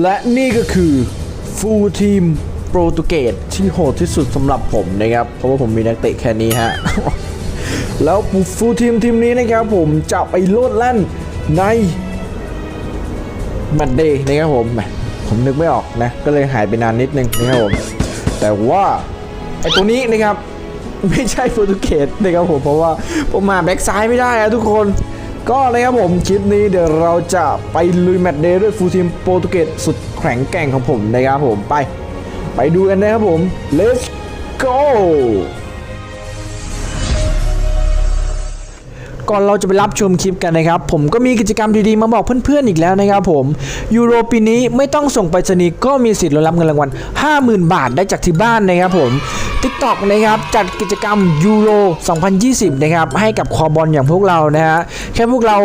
และนี่ก็คือฟูลทีมโปรตุเกสที่โหดที่สุดสำหรับผมนะครับ เพราะว่าผมมีนักเตะแค่นี้ฮะ แล้วฟูลทีมทีมนี้นะครับผมจะไปโลดแล่นในแมตช์เดย์นะครับผม ผมนึกไม่ออกนะ ก็เลยหายไปนานนิดนึงนะครับผม แต่ว่าไอตัวนี้นะครับไม่ใช่โปรตุเกสนะครับผมเพราะว่าผมมาแบ็กซ้ายไม่ได้อะทุกคน ก็นะครับผมคลิปนี้เดี๋ยวเราจะไปลุยแมตช์เดย์ด้วยฟูลทีมโปรตุเกสสุดแข็งแกร่งของผมนะครับผมไป ไปดูกันนะครับผม let's go ก่อนเราจะไปรับชมคลิปกันนะครับ ผมก็มีกิจกรรมดีๆมาบอกเพื่อนๆอีกแล้วนะครับผมยูโรปีนี้ไม่ต้องส่งไปรษณีย์ก็มีสิทธิ์รับเงินรางวัล 50,000 บาทได้จากที่บ้านนะครับผม TikTok นะครับจัดกิจกรรมยูโร 2020 นะครับ ให้กับคอบอลอย่างพวกเรานะฮะแค่พวกเรา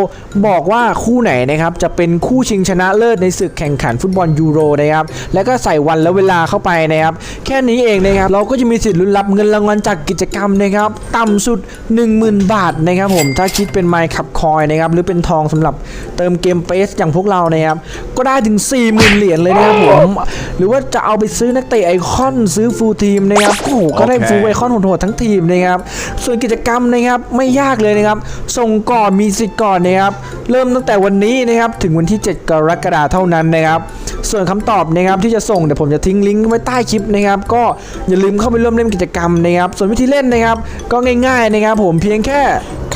บอกว่าคู่ไหนนะครับจะเป็นคู่ชิงชนะเลิศในศึกแข่งขันฟุตบอลยูโรนะครับแล้วก็ใส่วันและเวลาเข้าไปนะครับแค่นี้เองนะครับเราก็จะมีสิทธิ์ลุ้นรับเงินรางวัลจากกิจกรรมนะครับต่ำสุด 10,000 บาทนะครับผมถ้าคิดเป็นไมค์ขับคอยนะครับหรือเป็นทองสำหรับเติมเกมเปสอย่างพวกเรานะครับก็ได้ถึง 40,000 เหรียญเลยนะครับผมหรือว่าจะเอาไปซื้อนักเตะไอคอนซื้อฟูลทีมนะครับโอ้โหก็ได้โอเคฟูลไอคอนโหดๆทั้งทีมนะครับส่วนกิจกรรมนะครับไม่ยากเลยนะครับส่งก่อนมีสิทธิ์ก่อนนะครับเริ่มตั้งแต่วันนี้นะครับถึงวันที่ 7 กรกฎาคมเท่านั้นนะครับส่วนคำตอบนะครับที่จะส่งเดี๋ยวผมจะทิ้งลิงก์ไว้ใต้คลิปนะครับก็อย่าลืมเข้าไปร่วมเล่นกิจกรรมนะครับส่วนวิธีเล่นนะครับก็ง่ายๆนะครับผมเพียงแค่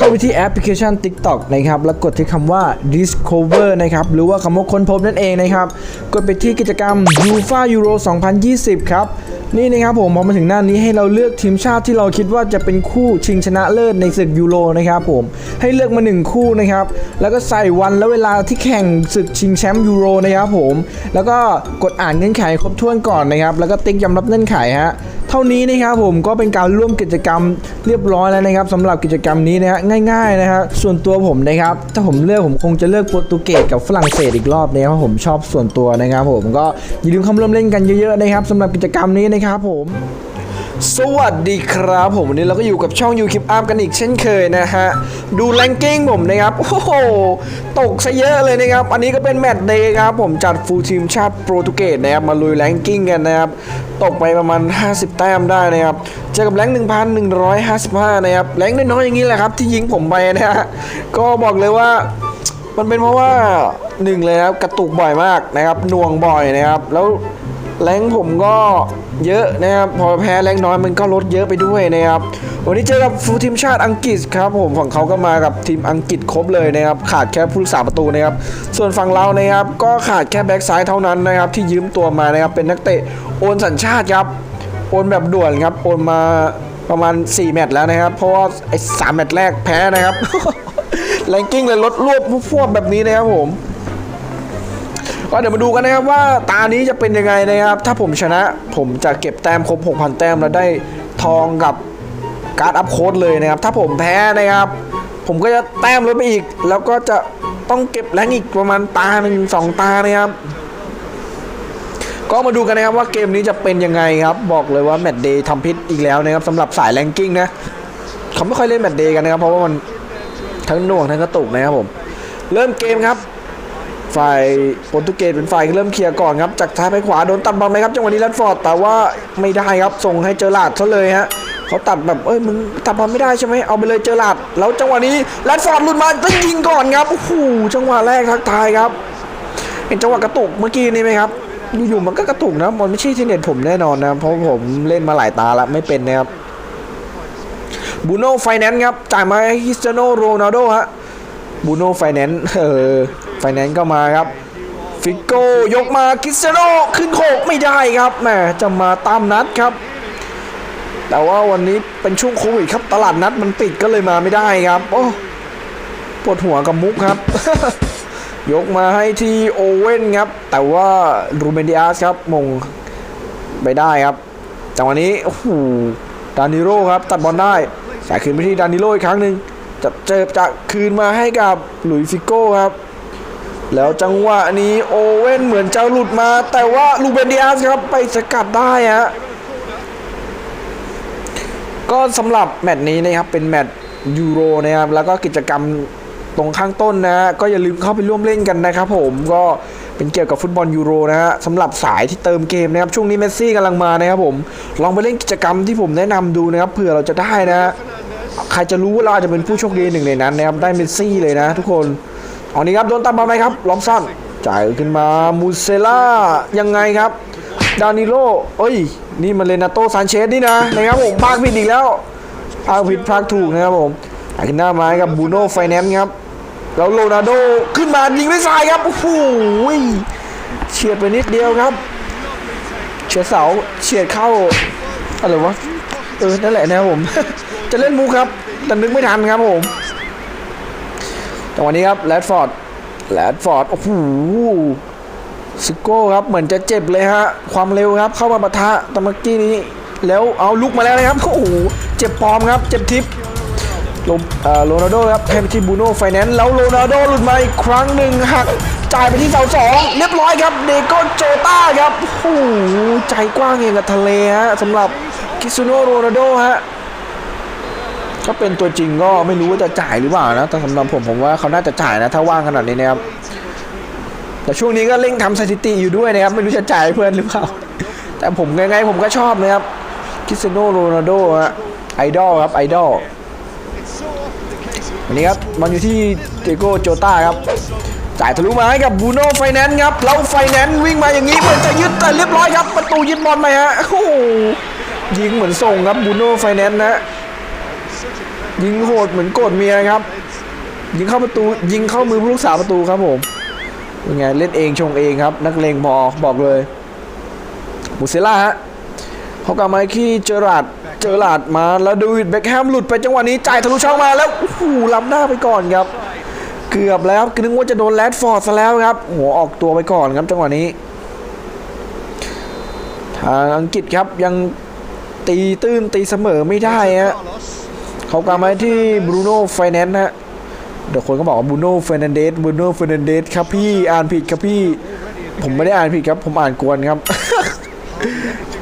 เข้าไปที่แอปพลิเคชัน TikTok นะครับแล้วกดที่คำว่า discover นะครับหรือว่าคำว่าค้นพบนั่นเองนะครับกดไปที่กิจกรรม UEFA Euro 2020 ครับนี่นะครับผมพอมาถึงหน้านี้ให้เราเลือกทีมชาติที่เราคิดว่าจะเป็นคู่ชิงชนะเลิศในศึกยูโรนะครับผมให้เลือกมาหนึ่งคู่นะครับแล้วก็ใส่วันและเวลาที่แข่งศึกชิงแชมป์ยูโรนะครับผมแล้วก็กดอ่านเงื่อนไขครบถ้วนก่อนนะครับแล้วก็ติ๊กยอมรับเงื่อนไขฮะ เท่านี้นะครับผมก็เป็นการร่วมกิจกรรมเรียบร้อยแล้วนะครับสำหรับกิจกรรมนี้นะฮะง่ายๆนะฮะส่วนตัวผมนะครับถ้าผมเลือกผมคงจะเลือกโปรตุเกสกับฝรั่งเศสอีกรอบนะครับเพราะผมชอบส่วนตัวนะครับผมก็อย่าลืมเข้าร่วมเล่นกันเยอะๆนะครับสำหรับกิจกรรมนี้นะครับผม สวัสดีครับผมวันนี้เราก็อยู่กับช่อง u ูคิปอัพกันอีกเช่นเคยนะฮะ ดูแรงกิ้งผมนะครับ โอ้โห ตกซะเยอะเลยนะครับ อันนี้ก็เป็นแมตช์เดย์ครับ ผมจัดฟูลทีมชาติโปรตุเกสนะครับ มาลุยแรงกิ้งกันนะครับ ตกไปประมาณ 50 แต้มได้นะครับ เจอกับแรง1,155 นะครับ แรงน้อยๆอย่างนี้แหละครับ ที่ยิงผมไปนะฮะ ก็บอกเลยว่ามันเป็นเพราะว่าหนึ่งเลยครับกระตุกบ่อยมากนะครับน่วงบ่อยนะครับแล้ว แรงผมก็เยอะนะครับพอแพ้แรงน้อยมันก็ลดเยอะไปด้วยนะครับวันนี้เจอกับฟูทีมชาติอังกฤษครับผมฝั่งเขาก็มากับทีมอังกฤษครบเลยนะครับขาดแค่ผู้รักษาประตูนะครับส่วนฝั่งเรานะครับก็ขาดแค่แบ็กซ้ายเท่านั้นนะครับที่ยืมตัวมานะครับเป็นนักเตะโอนสัญชาติครับโอนแบบด่วนครับโอนมาประมาณ 4 แมตช์แล้วนะครับ เพราะว่าไอ้สามแมตช์แรกแพ้นะครับแรงกิ้งเลยลดรวบพวบแบบนี้นะครับผม ก็เดี๋ยวมาดูกันนะครับว่าตานี้จะเป็นยังไงนะครับ ถ้าผมชนะผมจะเก็บแต้มครบ 6,000 แต้มแล้วได้ทองกับการ์ดอัพโค้ดเลยนะครับ ถ้าผมแพ้นะครับ ผมก็จะแต้มลดไปอีก แล้วก็จะต้องเก็บแรงอีกประมาณตาหนึ่งสองตานะครับ ก็มาดูกันนะครับว่าเกมนี้จะเป็นยังไงครับ บอกเลยว่าแมตช์เดย์ทำพิษอีกแล้วนะครับสำหรับสายแรงกิ้งนะเขาไม่ค่อยเล่นแมตช์เดย์กันนะครับ เพราะว่ามันทั้งหน่วงทั้งกระตุกนะครับผม เริ่มเกมครับ ฝ่ายโปรตุเกสเป็นฝ่ายเริ่มเคลียร์ก่อนครับจากซ้ายไปขวาโดนตัดบอลไหมครับจังหวะนี้แรดฟอร์ดแต่ว่าไม่ได้ครับส่งให้เจอหลาดซะเลยฮะเขาตัดแบบเอ้ยมึงตัดบอลไม่ได้ใช่ไหมเอาไปเลยเจอหลาดแล้วจังหวะนี้แรดฟอร์ดหลุดมาแล้วยิงก่อนครับโอ้โหจังหวะแรกทักทายครับเห็นจังหวะกระตุกเมื่อกี้นี่ไหมครับอยู่ๆมันก็กระตุกนะมันไม่ใช่ที่เน็ตผมแน่นอนนะเพราะผมเล่นมาหลายตาแล้วไม่เป็นนะครับบูโน่ไฟแนนซ์ครับจ่ายมาให้ฮิสเตโนโรนัลโดฮะบูโน่ไฟแนนซ์เออ ไฟแนนซ์ก็มาครับ ฟิกโก้ยกมาคิสเตียโนขึ้นโคกไม่ได้ครับแหมจะมาตามนัดครับ แต่ว่าวันนี้เป็นช่วงโควิดครับ ตลาดนัดมันปิดก็เลยมาไม่ได้ครับ โอ้ปวดหัวกับมุกครับ ยกมาให้ที่โอเว่นครับ แต่ว่ารูเบนดิอาสครับมงไปได้ครับจังหวะนี้โอ้โหดานิโรครับ ตัดบอลได้สายคืนไปที่ดานิโรอีกครั้งหนึ่งจะเจอจะคืนมาให้กับหลุยส์ฟิโก้ครับ แล้วจังหวะนี้โอเว่นเหมือนจะหลุดมา แต่ว่าลูเบนเดียสครับไปสกัดได้ฮะก็สำหรับแมตช์นี้นะครับเป็นแมตช์ยูโรนะครับแล้วก็กิจกรรมตรงข้างต้นนะฮะก็อย่าลืมเข้าไปร่วมเล่นกันนะครับผมก็เป็นเกี่ยวกับฟุตบอลยูโรนะฮะสำหรับสายที่เติมเกมนะครับช่วงนี้เมสซี่กำลังมานะครับผมลองไปเล่นกิจกรรมที่ผมแนะนำดูนะครับเผื่อเราจะได้นะฮะใครจะรู้ว่าเราอาจจะเป็นผู้โชคดีหนึ่งในนั้นนะครับได้เมสซี่เลยนะทุกคน เอานี้ครับโดนตามบอลไหมครับล้อมสั้นจ่ายขึ้นมามูเซล่ายังไงครับ ดานิโลเอ้ย นี่มันเลนาโตซานเชสนี่นะนะครับผมพากผิดอีกแล้วพากผิดพากถูกนะครับผมขึ้นหน้าไม้กับบูโน่ไฟแนนซ์ครับแล้วโรนัลโดขึ้นมายิงด้วยซ้ายครับโอ้โหเฉียดไปนิดเดียวครับ เฉียดเสาเฉียดเข้าอะไรวะเออนั่นแหละนะครับผม จะเล่นมูครับแต่นึกไม่ทันครับผม จังหวะนี้ครับแรดฟอร์ดแรดฟอร์ดโอ้โหซิโก้ครับเหมือนจะเจ็บเลยฮะความเร็วครับเข้ามาปะทะตะมื่อกี้นี้ แล้วเอาลุกมาแล้วนะครับโอ้โหเจ็บปอมครับ เจ็บทิปโรเอ่อโรนัลโดครับให้ไปที่บูโน่ไฟแนนซ์แล้วโรนัลโดหลุดมาอีกครั้งหนึ่งหักจ่ายไปที่เสาสองเรียบร้อยครับเดโกโจต้าครับโอ้โหใจกว้างเองกับทะเลฮะสำหรับคริสเตียโนโรนัลโดฮะ ถ้าเป็นตัวจริงก็ไม่รู้ว่าจะจ่ายหรือเปล่านะ แต่สำหรับผมผมว่าเขาน่าจะจ่ายนะ ถ้าว่างขนาดนี้นะครับ แต่ช่วงนี้ก็เร่งทำสถิติอยู่ด้วยนะครับ ไม่รู้จะจ่ายเพื่อนหรือเปล่า แต่ผมไงๆผมก็ชอบนะครับคิสเตียโนโรนัลโดฮะไอดอลครับไอดอลวันนี้ครับมันอยู่ที่เดโกโจต้าครับจ่ายทะลุมาให้กับบูโน่ไฟแนนซ์ครับแล้วไฟแนนซ์วิ่งมาอย่างนี้เหมือนจะยึดแต่เรียบร้อยครับ ประตูยึดบอลไปฮะโอ้ยิงเหมือนส่งครับบูโน่ไฟแนนซ์นะ ยิงโหดเหมือนโกรธเมียครับ ยิงเข้าประตูยิงเข้ามือผู้รักษาประตูครับผมเป็นไงเล่นเองชงเองครับ นักเลงพอบอกเลยมูเซล่าฮะเขากลับมาที่เจอราร์ดเจอราร์ดมาแล้วดูวิดเบคแฮมหลุดไปจังหวะนี้จ่ายทะลุช่องมาแล้วโอ้โหล้ำหน้าไปก่อนครับ เกือบแล้วนึกว่าจะโดนแรดฟอร์ดซะแล้วครับหัวออกตัวไปก่อนครับจังหวะนี้ ทางอังกฤษครับยังตีตื้นตีเสมอไม่ได้ฮะ เขากลับมาที่บรูโน่ไฟแนนซ์ฮะเดี๋ยวคนก็บอกว่าบรูโน่เฟรนันเดสบรูโน่เฟรนันเดสครับพี่อ่านผิดครับพี่ ผมไม่ได้อ่านผิดครับ ผมอ่านกวนครับ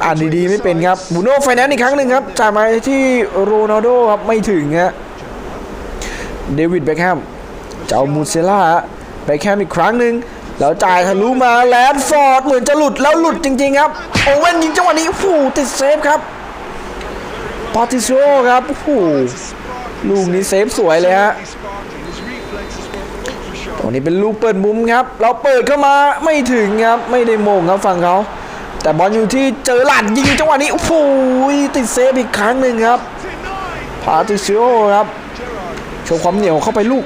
อ่านดีๆไม่เป็นครับบรูโน่ไฟแนนซ์อีกครั้งหนึ่งครับจ่ายมาที่โรนัลโดครับไม่ถึงฮะเดวิดเบคแฮมเจ้ามูเซล่าเบคแฮมอีกครั้งหนึ่งแล้วจ่ายทะลุมาแลนฟอร์ดเหมือนจะหลุดแล้วหลุดจริง ๆ ครับโอเว่นยิงจังหวะนี้โอ้โหติดเซฟครับ ปาติโซครับโอ้โหลูกนี้เซฟสวยเลยฮะตรงนี้เป็นลูกเปิดมุมครับ เราเปิดเข้ามาไม่ถึงครับ ไม่ได้โมงครับฝั่งเขา แต่บอลอยู่ที่เจอหลัดยิงจังหวะนี้ โอ้โหติดเซฟอีกครั้งหนึ่งครับพาติโอครับโชว์ความเหนียวเข้าไปลูก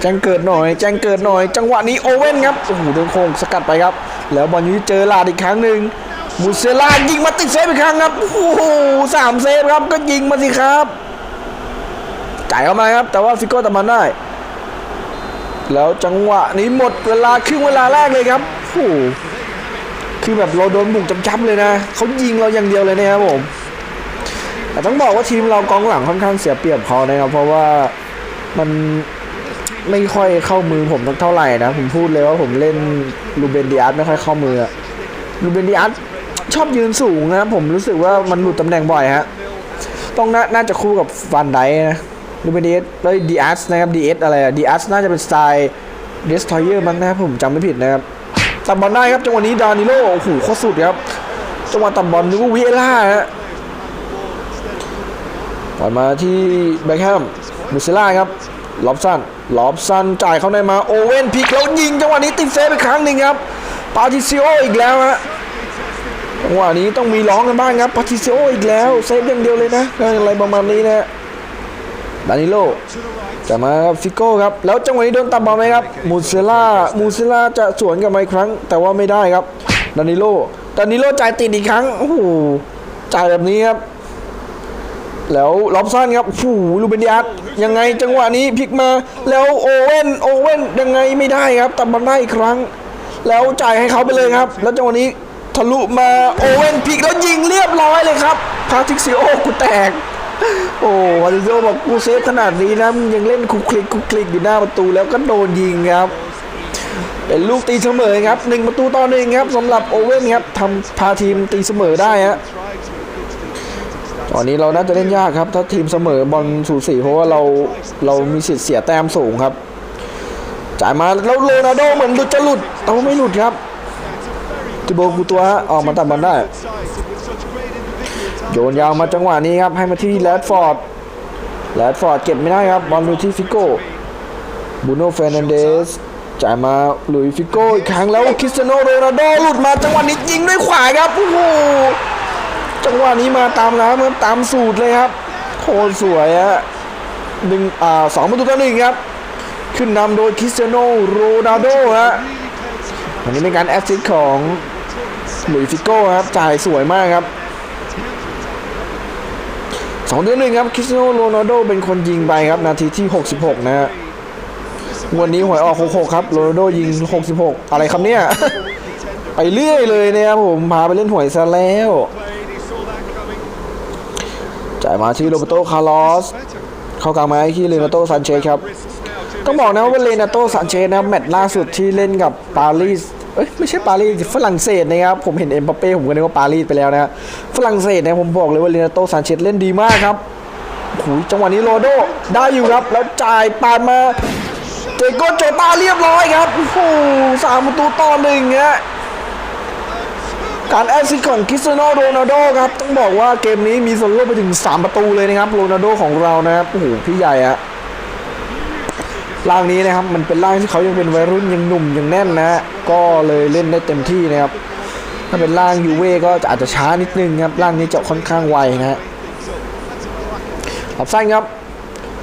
แจ้งเกิดหน่อย แจ้งเกิดหน่อย จังหวะนี้โอเว่นครับ โอ้โหโดนโค้งสกัดไปครับ แล้วบอลอยู่ที่เจอหลาดอีกครั้งหนึ่ง มูเซล่ายิงมาติดเซฟอีกครั้งครับ โอ้โหสามเซฟครับก็ยิงมาสิครับจ่ายเข้ามาครับ แต่ว่าฟิโก้ตามันได้ แล้วจังหวะนี้หมดเวลาครึ่งเวลาแรกเลยครับโอ้โหคือแบบเราโดนบุกจำๆเลยนะเขายิงเราอย่างเดียวเลยนะครับผมแต่ต้องบอกว่าทีมเรากองหลังค่อนข้างเสียเปรียบเขานะครับ เพราะว่ามันไม่ค่อยเข้ามือผมเท่าไหร่นะ ผมพูดเลยว่าผมเล่นลูเบนดิอาร์ไม่ค่อยเข้ามืออะลูเบนดิอาร์ ชอบยืนสูงนะผมรู้สึกว่ามันหลุดตำแหน่งบ่อยฮะ ต้องนน่าจะคู่กับฟันไดนะดูเป็นดีเอสแล้วดีอาร์สนะครับดีเอสอะไรอะดีอาร์สน่าจะเป็นสไตล์เดสทอยเยอร์มั้งนะครับผมจำไม่ผิดนะครับตับบอลได้ครับจังหวะนี้ดานิโลโอ้โหโคตรสุดครับจังหวะตับบอลนึกว่าวิเอล่าฮะบอลมาที่แบ็คแฮมมูเซล่าครับลอบสันลอบสันจ่ายเข้าในมาโอเว่นพลิกแล้วยิงจังหวะนี้ติดเซฟอีกครั้งหนึ่งครับปาติซิโออีกแล้วฮะ วะนี้ต้องมีร้องกันบ้างครับปาติซิโออีกแล้วเซฟอย่างเดียวเลยนะอะไรประมาณนี้นะดานิโลจะมาครับฟิโก้ครับ แล้วจังหวะนี้โดนตับบอลไหมครับมูเซล่ามูเซล่าจะสวนกลับมาอีกครั้ง แต่ว่าไม่ได้ครับดานิโลดานิโลจ่ายติดอีกครั้งโอ้โหจ่ายแบบนี้ครับ แล้วล็อบสันครับโอ้ลูเบนดิอาร์ยังไงจังหวะนี้พลิกมาแล้วโอเว่นโอเว่นยังไงไม่ได้ครับตับบอลได้อีกครั้ง แล้วจ่ายให้เขาไปเลยครับ แล้วจังหวะนี้ ทะลุมาโอเว่นพิกแล้วยิงเรียบร้อยเลยครับพาทิกซิโอกูแตก โอ้วาริโอบอกกูเซฟขนาดนี้นะยังเล่นคุกคลิกคุกคลิกอยู่หน้าประตูแล้วก็โดนยิงครับ เป็นลูกตีเสมอครับหนึ่งประตูต่อหนึ่งครับสำหรับโอเว่นครับทำพาทีมตีเสมอได้ฮะตอนนี้เราน่าจะเล่นยากครับ ถ้าทีมเสมอบอลสูสีเพราะว่าเราเรามีสิทธิ์เสียแต้มสูงครับ จ่ายมาแล้วโรนัลโดเหมือนหลุดจะหลุดแต่ว่าไม่หลุดครับ ติโบกูตัวฮะออกมาตัดบอลได้โยนยาวมาจังหวะนี้ครับให้มาที่แรดฟอร์ดแรดฟอร์ดเก็บไม่ได้ครับบอลอยู่ที่ฟิโก้บูโน่เฟรนันเดสจ่ายมาหลุยฟิโก้อีกครั้งแล้วคริสเตียโนโรนัลโดหลุดมาจังหวะนี้ยิงด้วยขวาครับโอ้โหจังหวะนี้มาตามน้ำครับตามสูตรเลยครับโคตรสวยฮะหนึ่งอ่าสองประตูต่อหนึ่งครับ ขึ้นนำโดยคริสเตียโนโรนัลโดฮะอันนี้เป็นการแอสซิสต์ของ หลุยฟิโก้ครับจ่ายสวยมากครับสองต่อนหนึ่งครับคริสโนโรนัลโดเป็นคนยิงไปครับ นาทีที่ 66 นะฮะวันนี้หวยออก66ครับโรนัลโดยิง 66 อะไรครับเนี่ย ไปเรื่อยเลยนะครับผมพาไปเล่นหวยซะแล้ว จ่ายมาที่โรเบโตคาร์ลอส เข้ากลางมาที่เลนาโตซานเชสครับต้องบอกนะว่าเลนาโตซานเชสนะแมตช์ล่าสุดที่เล่นกับปารีส เอ้ยไม่ใช่ปารีสฝรั่งเศสนะครับผมเห็นเอ็มบัปเป้ผมก็นึกว่าปารีสไปแล้วนะฝรั่งเศสนะผมบอกเลยว่าเลนโตซานเชสเล่นดีมากครับโอ้โหจังหวะนี้โรโดได้อยู่ครับ แล้วจ่ายปาดมาเจโกโจตาเรียบร้อยครับโอ้โหสามประตูต่อหนึ่งฮะการแอสซิสต์ของคริสเตียโนโรนัลโดครับ ต้องบอกว่าเกมนี้มีส่วนร่วมไปถึง 3 ประตูเลยนะครับโรนัลโดของเรานะครับโอ้โหพี่ใหญ่อะ ร่างนี้นะครับมันเป็นร่างที่เขายังเป็นวัยรุ่นยังหนุ่มยังแน่นนะก็เลยเล่นได้เต็มที่นะครับถ้าเป็นร่างยูเว่ก็อาจจะช้านิดนึงครับร่างนี้จะค่อนข้างไวนะฮะขับสั้นครับ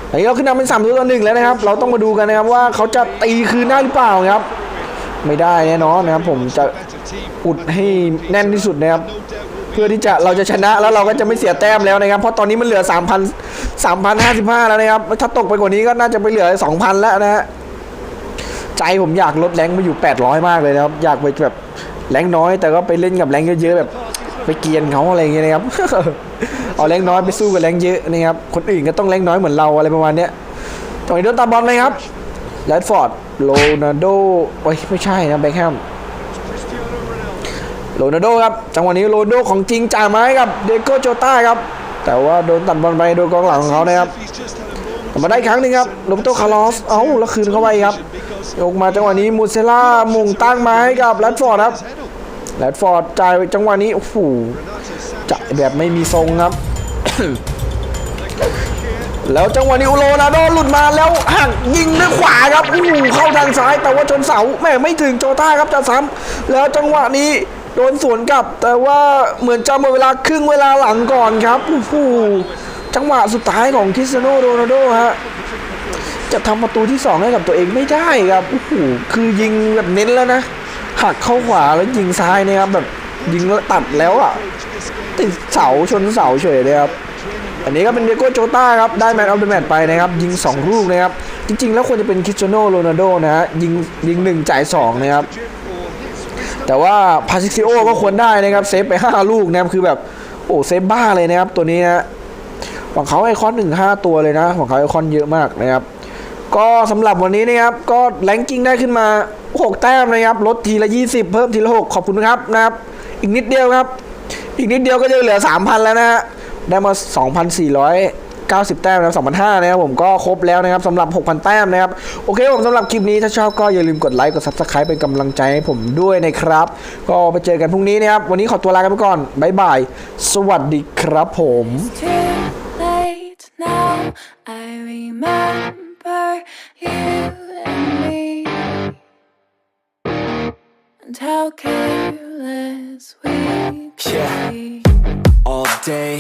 อันนี้เราขึ้นนำเป็นสามตัวต่อหนึ่งแล้วนะครับ เราต้องมาดูกันนะครับว่าเขาจะตีคืนได้หรือเปล่าครับ ไม่ได้แน่นอนนะครับ ผมจะอุดให้แน่นที่สุดนะครับ เพื่อที่จะเราจะชนะแล้วเราก็จะไม่เสียแต้มแล้วนะครับ เพราะตอนนี้มันเหลือ3,000 3,055 แล้วนะครับถ้าตกไปกว่านี้ก็น่าจะไปเหลือ 2,000 แล้วนะฮะใจผมอยากลดแรงไปอยู่ 800 มากเลยนะครับ อยากไปแบบแรงน้อย แต่ก็ไปเล่นกับแรงเยอะๆแบบไปเกียนเขาอะไรอย่างเงี้ยนะครับ เอาแรงน้อยไปสู้กับแรงเยอะนะครับ คนอื่นก็ต้องแรงน้อยเหมือนเราอะไรประมาณเนี้ยตรงนี้โดนตาบอลเลยครับแรดฟอร์ดโรนัลโดโอ้ยไม่ใช่นะเบคแฮมโรนัลโดครับ จังหวะนี้โรนัลโดของจริงจ่ายมาให้กับเดโกโจต้าครับ แต่ว่าโดนตัดบอลไปโดนกองหลังของเขานะครับมาได้ครั้งหนึ่งครับโรเบโตคาร์ลอส เอ้าแล้วคืนเข้าไปครับยกมาจังหวะนี้มูเซล่ามุงตั้งมาให้กับแรดฟอร์ดครับแรดฟอร์ดจ่ายจังหวะนี้โอ้โหจ่ายแบบไม่มีทรงครับ แล้วจังหวะนี้โรนัลโดหลุดมาแล้วหักยิงด้วยขวาครับโอ้เข้าทางซ้ายแต่ว่าชนเสาแม่ไม่ถึงโจต้าครับจะซ้ำแล้วจังหวะนี้ โดนสวนกลับ แต่ว่าเหมือนจะหมดเวลาครึ่งเวลาหลังก่อนครับโอ้โหจังหวะสุดท้ายของคริสเตียโนโรนัลโดฮะจะทำประตูที่สองให้กับตัวเองไม่ได้ครับโอ้โหคือยิงแบบเน้นแล้วนะหักเข้าขวาแล้วยิงซ้ายนะครับแบบยิงแล้วตัดแล้วอะติดเสาชนเสาเฉยเลยครับอันนี้ก็เป็นเดโก้โจต้าครับได้แมตช์ออฟเดอะแมตช์ไปนะครับยิง 2 ลูกนะครับจริงๆ แล้วควรจะเป็นคริสเตียโนโรนัลโดนะฮะยิงยิง1จ่าย2นะครับ แต่ว่าพาซิซิโอก็ควรได้นะครับเซฟไป 5 ลูกนะครับคือแบบโอ้เซฟบ้าเลยนะครับตัวนี้นะของเขาไอคอนหนึ่งห้าตัวเลยนะของเขาไอคอนเยอะมากนะครับก็สำหรับวันนี้นะครับก็แรงกิ้งได้ขึ้นมา 6 แต้มนะครับลดทีละ 20 เพิ่มทีละ 6 ขอบคุณครับนะครับ อีกนิดเดียวครับ อีกนิดเดียวก็จะเหลือ 3,000 แล้วนะฮะได้มา 2,490 แต้มนะครับ2,500นะครับผมก็ครบแล้วนะครับสำหรับ 6,000 แต้มนะครับโอเคผมสำหรับคลิปนี้ถ้าชอบก็อย่าลืมกดไลค์กด Subscribe เป็นกำลังใจให้ผมด้วยนะครับ ก็ไปเจอกันพรุ่งนี้นะครับวันนี้ขอตัวลากันไปก่อนบ๊ายบายสวัสดีครับผม too late now. I remember you and me, and how careless we could Yeah. be. all day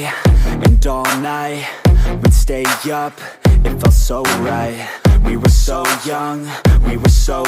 and all night. We'd stay up, it felt so right. We were so young, we were so